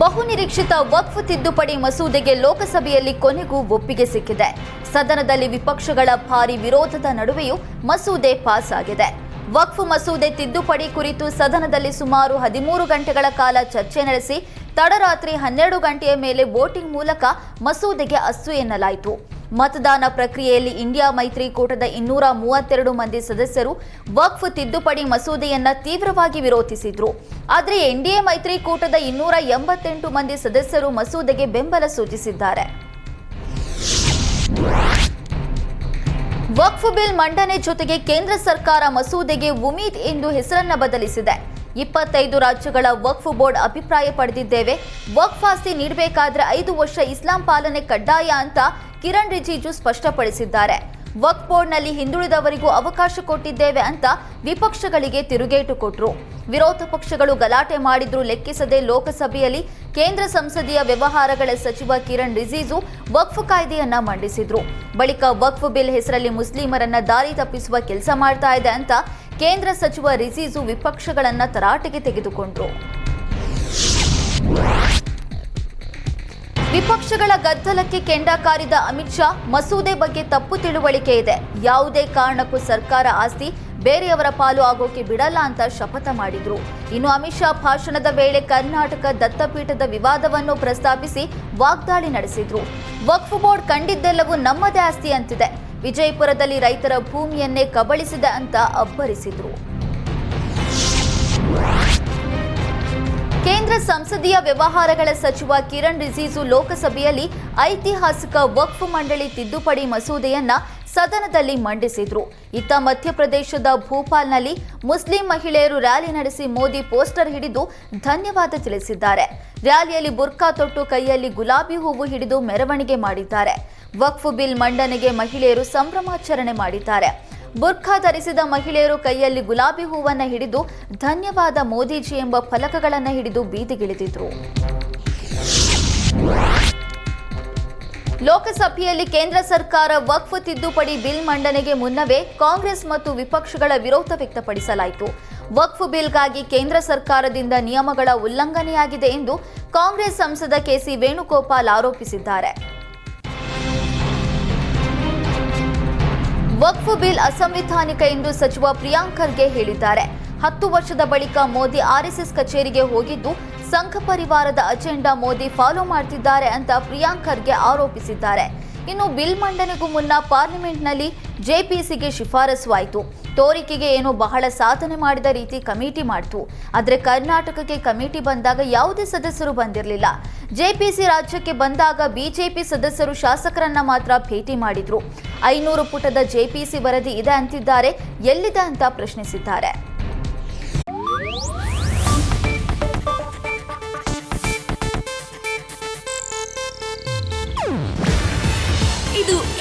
ಬಹುನಿರೀಕ್ಷಿತ ವಕ್ಫ್ ತಿದ್ದುಪಡಿ ಮಸೂದೆಗೆ ಲೋಕಸಭೆಯಲ್ಲಿ ಕೊನೆಗೂ ಒಪ್ಪಿಗೆ ಸಿಕ್ಕಿದೆ. ಸದನದಲ್ಲಿ ವಿಪಕ್ಷಗಳ ಭಾರಿ ವಿರೋಧದ ನಡುವೆಯೂ ಮಸೂದೆ ಪಾಸ್ ಆಗಿದೆ ವಕ್ಫ್ ಮಸೂದೆ ತಿದ್ದುಪಡಿ ಕುರಿತು ಸದನದಲ್ಲಿ ಸುಮಾರು ಹದಿಮೂರು ಗಂಟೆಗಳ ಕಾಲ ಚರ್ಚೆ ನಡೆಸಿ, ತಡರಾತ್ರಿ ಹನ್ನೆರಡು ಗಂಟೆಯ ಮೇಲೆ ವೋಟಿಂಗ್ ಮೂಲಕ ಮಸೂದೆಗೆ ಅಸ್ಸು ಎನ್ನಲಾಯಿತು. ಮತದಾನ ಪ್ರಕ್ರಿಯೆಯಲ್ಲಿ ಇಂಡಿಯಾ ಮೈತ್ರಿಕೂಟದ ಇನ್ನೂರ ಮೂವತ್ತೆರಡು ಮಂದಿ ಸದಸ್ಯರು ವಕ್ಫ್ ತಿದ್ದುಪಡಿ ಮಸೂದೆಯನ್ನ ತೀವ್ರವಾಗಿ ವಿರೋಧಿಸಿದ್ರು. ಆದರೆ ಎನ್ಡಿಎ ಮೈತ್ರಿಕೂಟದ ಇನ್ನೂರ ಎಂಬತ್ತೆಂಟು ಮಂದಿ ಸದಸ್ಯರು ಮಸೂದೆಗೆ ಬೆಂಬಲ ಸೂಚಿಸಿದ್ದಾರೆ. ವಕ್ಫ್ ಬಿಲ್ ಮಂಡನೆ ಜೊತೆಗೆ ಕೇಂದ್ರ ಸರ್ಕಾರ ಮಸೂದೆಗೆ ಉಮೀದ್ ಎಂದು ಹೆಸರನ್ನ ಬದಲಿಸಿದೆ. ಇಪ್ಪತ್ತೈದು ರಾಜ್ಯಗಳ ವಕ್ಫ್ ಬೋರ್ಡ್ ಅಭಿಪ್ರಾಯ ಪಡೆದಿದ್ದೇವೆ. ವಕ್ಫ್ ಆಸ್ತಿ ನೀಡಬೇಕಾದ್ರೆ ಐದು ವರ್ಷ ಇಸ್ಲಾಂ ಪಾಲನೆ ಕಡ್ಡಾಯ ಅಂತ ಕಿರಣ್ ರಿಜಿಜು ಸ್ಪಷ್ಟಪಡಿಸಿದ್ದಾರೆ. ವಕ್ಫ್ ಬೋರ್ಡ್ನಲ್ಲಿ ಹಿಂದುಳಿದವರಿಗೂ ಅವಕಾಶ ಕೊಟ್ಟಿದ್ದೇವೆ ಅಂತ ವಿಪಕ್ಷಗಳಿಗೆ ತಿರುಗೇಟು ಕೊಟ್ರು. ವಿರೋಧ ಪಕ್ಷಗಳು ಗಲಾಟೆ ಮಾಡಿದ್ರೂ ಲೆಕ್ಕಿಸದೆ ಲೋಕಸಭೆಯಲ್ಲಿ ಕೇಂದ್ರ ಸಂಸದೀಯ ವ್ಯವಹಾರಗಳ ಸಚಿವ ಕಿರಣ್ ರಿಜಿಜು ವಕ್ಫ್ ಕಾಯ್ದೆಯನ್ನ ಮಂಡಿಸಿದ್ರು. ಬಳಿಕ ವಕ್ಫ್ ಬಿಲ್ ಹೆಸರಲ್ಲಿ ಮುಸ್ಲಿಮರನ್ನ ದಾರಿ ತಪ್ಪಿಸುವ ಕೆಲಸ ಮಾಡ್ತಾ ಇದೆ ಅಂತ ಕೇಂದ್ರ ಸಚಿವ ರಿಜಿಜು ವಿಪಕ್ಷಗಳನ್ನ ತರಾಟೆಗೆ ತೆಗೆದುಕೊಂಡ್ರು. ವಿಪಕ್ಷಗಳ ಗದ್ದಲಕ್ಕೆ ಕೆಂಡ ಕಾರಿದ ಅಮಿತ್ ಶಾ, ಮಸೂದೆ ಬಗ್ಗೆ ತಪ್ಪು ತಿಳುವಳಿಕೆ ಇದೆ. ಯಾವುದೇ ಕಾರಣಕ್ಕೂ ಸರ್ಕಾರ ಆಸ್ತಿ, ಬೇರೆಯವರ ಪಾಲು ಆಗೋಕೆ ಬಿಡಲ್ಲ ಅಂತ ಶಪಥ ಮಾಡಿದ್ರು. ಇನ್ನು ಅಮಿತ್ ಶಾ ಭಾಷಣದ ವೇಳೆ ಕರ್ನಾಟಕ ದತ್ತಪೀಠದ ವಿವಾದವನ್ನು ಪ್ರಸ್ತಾಪಿಸಿ ವಾಗ್ದಾಳಿ ನಡೆಸಿದ್ರು. ವಕ್ಫ್ ಬೋರ್ಡ್ ಕಂಡಿದ್ದೆಲ್ಲವೂ ನಮ್ಮದೇ ಆಸ್ತಿ ಅಂತಿದೆ. ವಿಜಯಪುರದಲ್ಲಿ ರೈತರ ಭೂಮಿಯನ್ನೇ ಕಬಳಿಸಿದೆ ಅಂತ ಅಬ್ಬರಿಸಿದ್ರು. ಕೇಂದ್ರ ಸಂಸದೀಯ ವ್ಯವಹಾರಗಳ ಸಚಿವ ಕಿರಣ್ ರಿಜಿಜು ಲೋಕಸಭೆಯಲ್ಲಿ ಐತಿಹಾಸಿಕ ವಕ್ಫ್ ಮಂಡಳಿ ತಿದ್ದುಪಡಿ ಮಸೂದೆಯನ್ನ ಸದನದಲ್ಲಿ ಮಂಡಿಸಿದ್ರು. ಇತ್ತ ಮಧ್ಯಪ್ರದೇಶದ ಭೂಪಾಲ್ನಲ್ಲಿ ಮುಸ್ಲಿಂ ಮಹಿಳೆಯರು ರ್ಯಾಲಿ ನಡೆಸಿ ಮೋದಿ ಪೋಸ್ಟರ್ ಹಿಡಿದು ಧನ್ಯವಾದ ತಿಳಿಸಿದ್ದಾರೆ. ರ್ಯಾಲಿಯಲ್ಲಿ ಬುರ್ಕಾ ತೊಟ್ಟು ಕೈಯಲ್ಲಿ ಗುಲಾಬಿ ಹೂವು ಹಿಡಿದು ಮೆರವಣಿಗೆ ಮಾಡಿದ್ದಾರೆ. ವಕ್ಫ್ ಬಿಲ್ ಮಂಡನೆಗೆ ಮಹಿಳೆಯರು ಸಂಭ್ರಮಾಚರಣೆ ಮಾಡಿದ್ದಾರೆ. ಬುರ್ಖಾ ಧರಿಸಿದ ಮಹಿಳೆಯರು ಕೈಯಲ್ಲಿ ಗುಲಾಬಿ ಹೂವನ್ನು ಹಿಡಿದು ಧನ್ಯವಾದ ಮೋದಿಜಿ ಎಂಬ ಫಲಕಗಳನ್ನು ಹಿಡಿದು ಬೀದಿಗಿಳಿದಿದ್ರು. ಲೋಕಸಭೆಯಲ್ಲಿ ಕೇಂದ್ರ ಸರ್ಕಾರ ವಕ್ಫ್ ತಿದ್ದುಪಡಿ ಬಿಲ್ ಮಂಡನೆಗೆ ಮುನ್ನವೇ ಕಾಂಗ್ರೆಸ್ ಮತ್ತು ವಿಪಕ್ಷಗಳ ವಿರೋಧ ವ್ಯಕ್ತಪಡಿಸಲಾಯಿತು. ವಕ್ಫ್ ಬಿಲ್ಗಾಗಿ ಕೇಂದ್ರ ಸರ್ಕಾರದಿಂದ ನಿಯಮಗಳ ಉಲ್ಲಂಘನೆಯಾಗಿದೆ ಎಂದು ಕಾಂಗ್ರೆಸ್ ಸಂಸದ ಕೆಸಿ ವೇಣುಗೋಪಾಲ್ ಆರೋಪಿಸಿದ್ದಾರೆ. ವಕ್ಫ್ ಬಿಲ್ ಅಸಂವಿಧಾನಿಕ ಎಂದು ಸಚಿವ ಪ್ರಿಯಾಂಕ್ ಖರ್ಗೆ ಹೇಳಿದ್ದಾರೆ. ಹತ್ತು ವರ್ಷದ ಬಳಿಕ ಮೋದಿ ಆರ್ಎಸ್ಎಸ್ ಕಚೇರಿಗೆ ಹೋಗಿದ್ದು, ಸಂಘ ಪರಿವಾರದ ಅಜೆಂಡಾ ಮೋದಿ ಫಾಲೋ ಮಾಡ್ತಿದ್ದಾರೆ ಅಂತ ಪ್ರಿಯಾಂಕ್ ಖರ್ಗೆ ಆರೋಪಿಸಿದ್ದಾರೆ. ಇನ್ನು ಬಿಲ್ ಮಂಡನೆಗೂ ಮುನ್ನ ಪಾರ್ಲಿಮೆಂಟ್ನಲ್ಲಿ ಜೆಪಿಸಿಗೆ ಶಿಫಾರಸು ಆಯಿತು. ತೋರಿಕೆಗೆ ಏನೋ ಬಹಳ ಸಾಧನೆ ಮಾಡಿದ ರೀತಿ ಕಮಿಟಿ ಮಾಡ್ತು. ಆದರೆ ಕರ್ನಾಟಕಕ್ಕೆ ಕಮಿಟಿ ಬಂದಾಗ ಯಾವುದೇ ಸದಸ್ಯರು ಬಂದಿರಲಿಲ್ಲ. ಜೆಪಿಸಿ ರಾಜ್ಯಕ್ಕೆ ಬಂದಾಗ ಬಿಜೆಪಿ ಸದಸ್ಯರು ಶಾಸಕರನ್ನ ಮಾತ್ರ ಭೇಟಿ ಮಾಡಿದ್ರು. ಐನೂರು ಪುಟದ ಜೆಪಿಸಿ ವರದಿ ಇದೆ ಅಂತಿದ್ದಾರೆ. ಎಲ್ಲಿದೆ ಅಂತ ಪ್ರಶ್ನಿಸಿದ್ದಾರೆ.